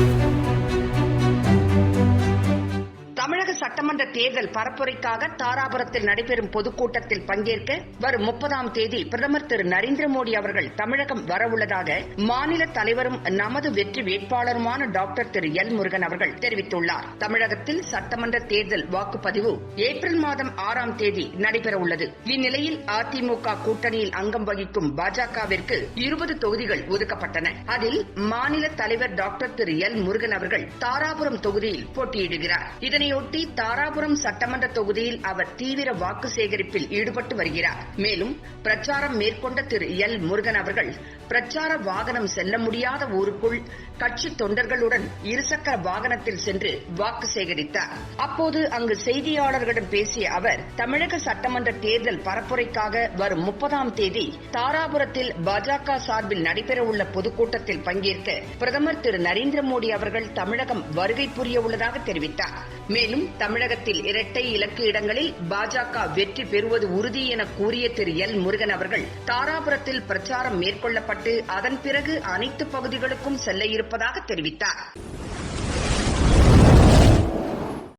Thank you. தமிழக சட்டமன்ற தேர்தல் பரப்புரைக்காக தாராபுரத்தில் நடைபெறும் பொதுக்கூட்டத்தில் பங்கேற்க வரும் முப்பதாம் தேதி பிரதமர் திரு நரேந்திர மோடி அவர்கள் தமிழகம் வரவுள்ளதாக மாநில தலைவரும் நமது வெற்றி வேட்பாளருமான டாக்டர் திரு எல் முருகன் அவர்கள் தெரிவித்துள்ளார். தமிழகத்தில் சட்டமன்ற தேர்தல் வாக்குப்பதிவு ஏப்ரல் மாதம் ஆறாம் தேதி நடைபெறவுள்ளது. இந்நிலையில் அதிமுக கூட்டணியில் அங்கம் வகிக்கும் பாஜகவிற்கு இருபது தொகுதிகள் ஒதுக்கப்பட்டன. அதில் மாநில தலைவர் டாக்டர் திரு எல் முருகன் அவர்கள் தாராபுரம் தொகுதியில் போட்டியிடுகிறார். இதனை இதனையொட்டி தாராபுரம் சட்டமன்ற தொகுதியில் அவர் தீவிர வாக்கு சேகரிப்பில் ஈடுபட்டு வருகிறார். மேலும் பிரச்சாரம் மேற்கொண்ட திரு எல். முருகன் அவர்கள் பிரச்சார வாகனம் செல்ல முடியாத ஊருக்குள் கட்சி தொண்டர்களுடன் இருசக்கர வாகனத்தில் சென்று வாக்கு சேகரித்தார். அப்போது அங்கு செய்தியாளர்களிடம் பேசிய அவர் தமிழக சட்டமன்ற தேர்தல் பரப்புரைக்காக வரும் முப்பதாம் தேதி தாராபுரத்தில் பாஜக சார்பில் நடைபெறவுள்ள பொதுக்கூட்டத்தில் பங்கேற்க பிரதமர் திரு நரேந்திர மோடி அவர்கள் தமிழகம் வருகை புரிய உள்ளதாக தெரிவித்தார். மேலும் தமிழகத்தில் இரட்டை இலக்கு இடங்களில் பாஜக வெற்றி பெறுவது உறுதி என கூறிய திரு எல் முருகன் அவர்கள் தாராபுரத்தில் பிரச்சாரம் மேற்கொள்ளப்பட்டு அதன் பிறகு அனைத்து பகுதிகளுக்கும் செல்ல இருப்பதாக தெரிவித்தார்.